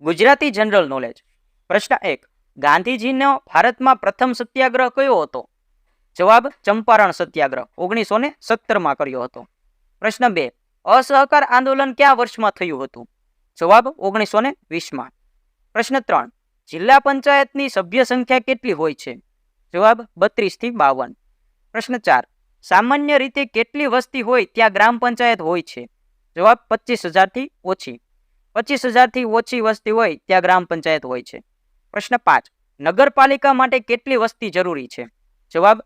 Gujarati general knowledge પ્રશ્ન એક, ગાંધીજીનો ભારતમાં પ્રથમ સત્યાગ્રહ કયો હતો? જવાબ, ચંપારણ સત્યાગ્રહ, ઓગણીસો ને સત્તરમાં કર્યો હતો. પ્રશ્ન બે, અસહકાર આંદોલન કયા વર્ષમાં થયું હતું? જવાબ, ઓગણીસો ને વીસમાં. પ્રશ્ન ત્રણ, જિલ્લા પંચાયતની સભ્ય સંખ્યા કેટલી હોય છે? જવાબ બત્રીસથી બાવન. પ્રશ્ન ચાર, સામાન્ય રીતે કેટલી વસ્તી હોય ત્યાં ગ્રામ પંચાયત હોય છે? જવાબ, પચીસ હજારથી ઓછી. પચીસ હજારથી ઓછી વસ્તી હોય ત્યાં ગ્રામ પંચાયત હોય છે. પ્રશ્ન પાંચ, નગરપાલિકા માટે કેટલી વસ્તી જરૂરી છે? જવાબ,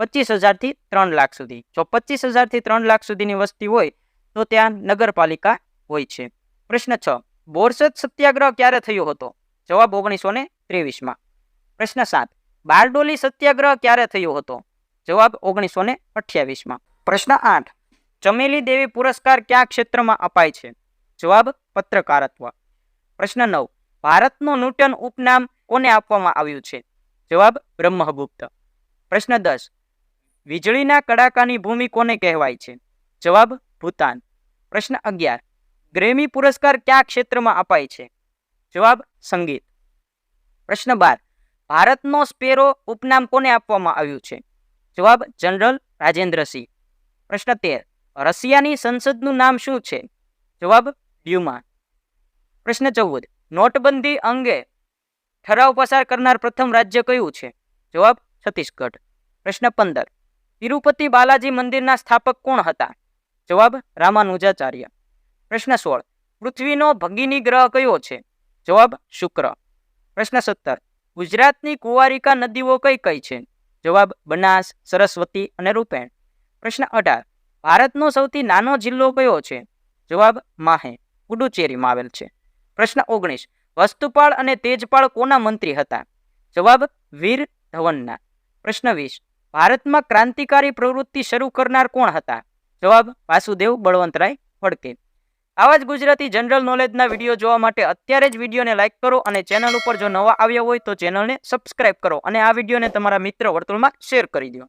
પચીસ હજારથી ત્રણ લાખ સુધી. જો પચીસ હજારથી ત્રણ લાખ સુધીની વસ્તી હોય, તો ત્યાં નગરપાલિકા હોય છે. પ્રશ્ન છ, બોરસદ સત્યાગ્રહ ક્યારે થયો હતો? જવાબ ઓગણીસો ને ત્રેવીસમાં. પ્રશ્ન સાત, બારડોલી સત્યાગ્રહ ક્યારે થયો હતો? જવાબ ઓગણીસો ને અઠ્યાવીસમાં. પ્રશ્ન આઠ, ચમેલી દેવી પુરસ્કાર કયા ક્ષેત્રમાં અપાય છે? જવાબ પત્રકારત્વ. પ્રશ્ન નવ. ભારતનું નૂતન ઉપનામ કોને આપવામાં આવ્યું છે? જવાબ બ્રહ્મગુપ્ત. પ્રશ્ન દસ. વીજળીના કડાકાની ભૂમિ કોને કહેવાય છે? જવાબ ભૂતાન. પ્રશ્ન અગિયાર. ગ્રેમી પુરસ્કાર કયા ક્ષેત્રમાં અપાય છે? જવાબ સંગીત. પ્રશ્ન બાર. ભારતનો સ્પેરો ઉપનામ કોને આપવામાં આવ્યું છે? જવાબ જનરલ રાજેન્દ્રસિંહ. પ્રશ્ન તેર. રશિયાની સંસદનું નામ શું છે? જવાબ ડ્યુમા. પ્રશ્ન ચૌદ. નોટબંધી અંગે ઠરાવ પસાર કરનાર પ્રથમ રાજ્ય કયું છે? જવાબ, છત્તીસગઢ. પ્રશ્ન પંદર. તિરુપતિ બાલાજી મંદિરના સ્થાપક કોણ હતા? જવાબ, રામાનુજાચાર્ય. પ્રશ્ન સોળ. પૃથ્વીનો ભગીની ગ્રહ કયો છે? જવાબ, શુક્ર. પ્રશ્ન સત્તર. ગુજરાતની કુંવારિકા નદીઓ કઈ કઈ છે? જવાબ, બનાસ, સરસ્વતી અને રૂપેણ. પ્રશ્ન અઢાર. ભારતનો સૌથી નાનો જિલ્લો કયો છે? જવાબ, માહે. પુડુચેરીમાં આવેલ છે. પ્રશ્ન ઓગણીસ. વસ્તુપાળ અને તેજપાળ કોના મંત્રી હતા? જવાબ વીર ધવનના. પ્રશ્ન વીસ. ભારતમાં ક્રાંતિકારી પ્રવૃત્તિ શરૂ કરનાર કોણ હતા? જવાબ વાસુદેવ બળવંતરાય ફડકે. આવા જ ગુજરાતી જનરલ નોલેજના વીડિયો જોવા માટે અત્યારે જ વિડીયોને લાઇક કરો અને ચેનલ ઉપર જો નવા આવ્યા હોય તો ચેનલને સબસ્ક્રાઇબ કરો અને આ વિડીયોને તમારા મિત્ર વર્તુળમાં શેર કરી દો.